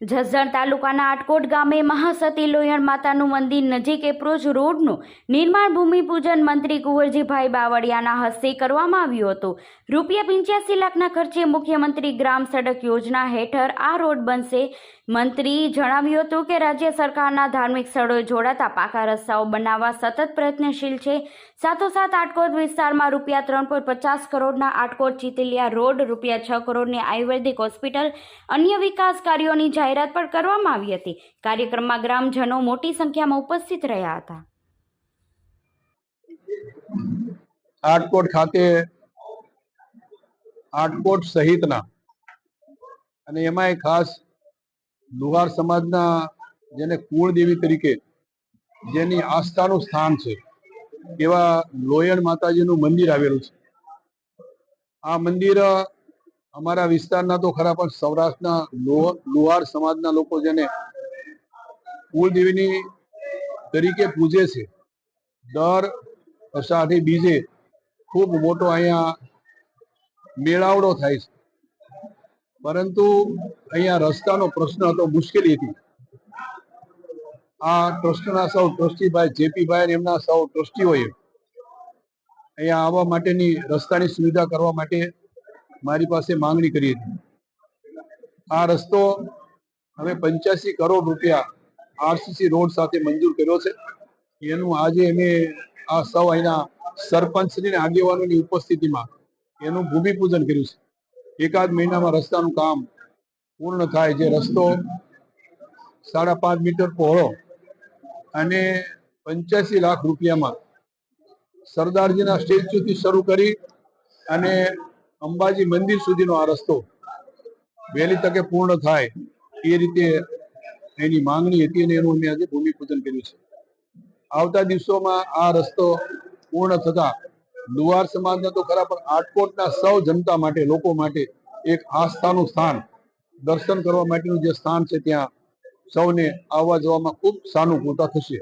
જસદણ તાલુકાના આટકોટ ગામે મહાસતી લોયણ માતાનું મંદિર નજીક એપ્રોચ રોડનું નિર્માણ ભૂમિપૂજન મંત્રી કુંવરજીભાઈ બાવળિયાના હસ્તે કરવામાં આવ્યું હતું. રૂપિયા પંચ્યાસી લાખના ખર્ચે મુખ્યમંત્રી ગ્રામ સડક યોજના હેઠળ આ રોડ બનશે. મંત્રી જણાવ્યું હતું કે રાજ્ય સરકારના ધાર્મિક સ્થળોએ જોડાતા પાકા રસ્તાઓ બનાવવા સતત પ્રયત્નશીલ છે. સાથોસાથ આટકોટ વિસ્તારમાં રૂપિયા ત્રણ પોઈન્ટ પચાસ કરોડના આટકોટ ચિતલિયા રોડ, રૂપિયા છ કરોડની આયુર્વેદિક હોસ્પિટલ, અન્ય વિકાસ કાર્યોની જાહેરાત પણ કરવામાં આવી હતી. કાર્યક્રમમાં ગ્રામજનો મોટી સંખ્યામાં ઉપસ્થિત રહ્યા હતા. આટકોટ ખાતે આટકોટ સહિતના અને એમાંય ખાસ લુહાર સમાજના જેને કુળદેવી તરીકે જેની આસ્થાનું સ્થાન છે, એવા લોયણ માતાજીનું મંદિર આવેલું છે. આ મંદિર અમારા વિસ્તારના તો ખરા, પણ સૌરાષ્ટ્રના લુહાર સમાજના લોકો જેને કુળદેવીની તરીકે પૂજે છે, દર અષાઢી બીજે ખૂબ મોટો અહીંયા મેળાવડો થાય છે. પરંતુ અહીંયા રસ્તાનો પ્રશ્ન હતો, મુશ્કેલી હતી. આ ટ્રસ્ટના સૌ ટ્રસ્ટીભાઈ, જેપીભાઈ એમના સૌ ટ્રસ્ટીઓએ અહીંયા આવવા માટેની રસ્તાની સુવિધા કરવા માટે મારી પાસે માંગણી કરી હતી. આ રસ્તો હવે પંચ્યાસી કરોડ રૂપિયા આરસીસી રોડ સાથે મંજૂર કર્યો છે. એનું આજે અમે આ સૌ અહીંના સરપંચની આગેવાનોની ઉપસ્થિતિમાં એનું ભૂમિપૂજન કર્યું છે. એકાદ મહિનામાં રસ્તાનું કામ પૂર્ણ થાય જે રસ્તો સાડા પાંચ મીટર પહોળો અને પંચ્યાસી લાખ રૂપિયામાં સરદારજીના સ્ટેચ્યુથી શરૂ કરી અને અંબાજી મંદિર સુધીનો આ રસ્તો વહેલી તકે પૂર્ણ થાય એ રીતે એની માંગણી હતી અને એનું અમે આજે ભૂમિપૂજન કર્યું છે. આવતા દિવસોમાં આ રસ્તો પૂર્ણ થતા લુવાર સમાજના તો ખરા પણ આટકોટના સૌ જનતા માટે, લોકો માટે એક આસ્થાનું સ્થાન, દર્શન કરવા માટેનું જે સ્થાન છે ત્યાં સૌને આવવા જવામાં ખૂબ સાનુકૂળતા થશે.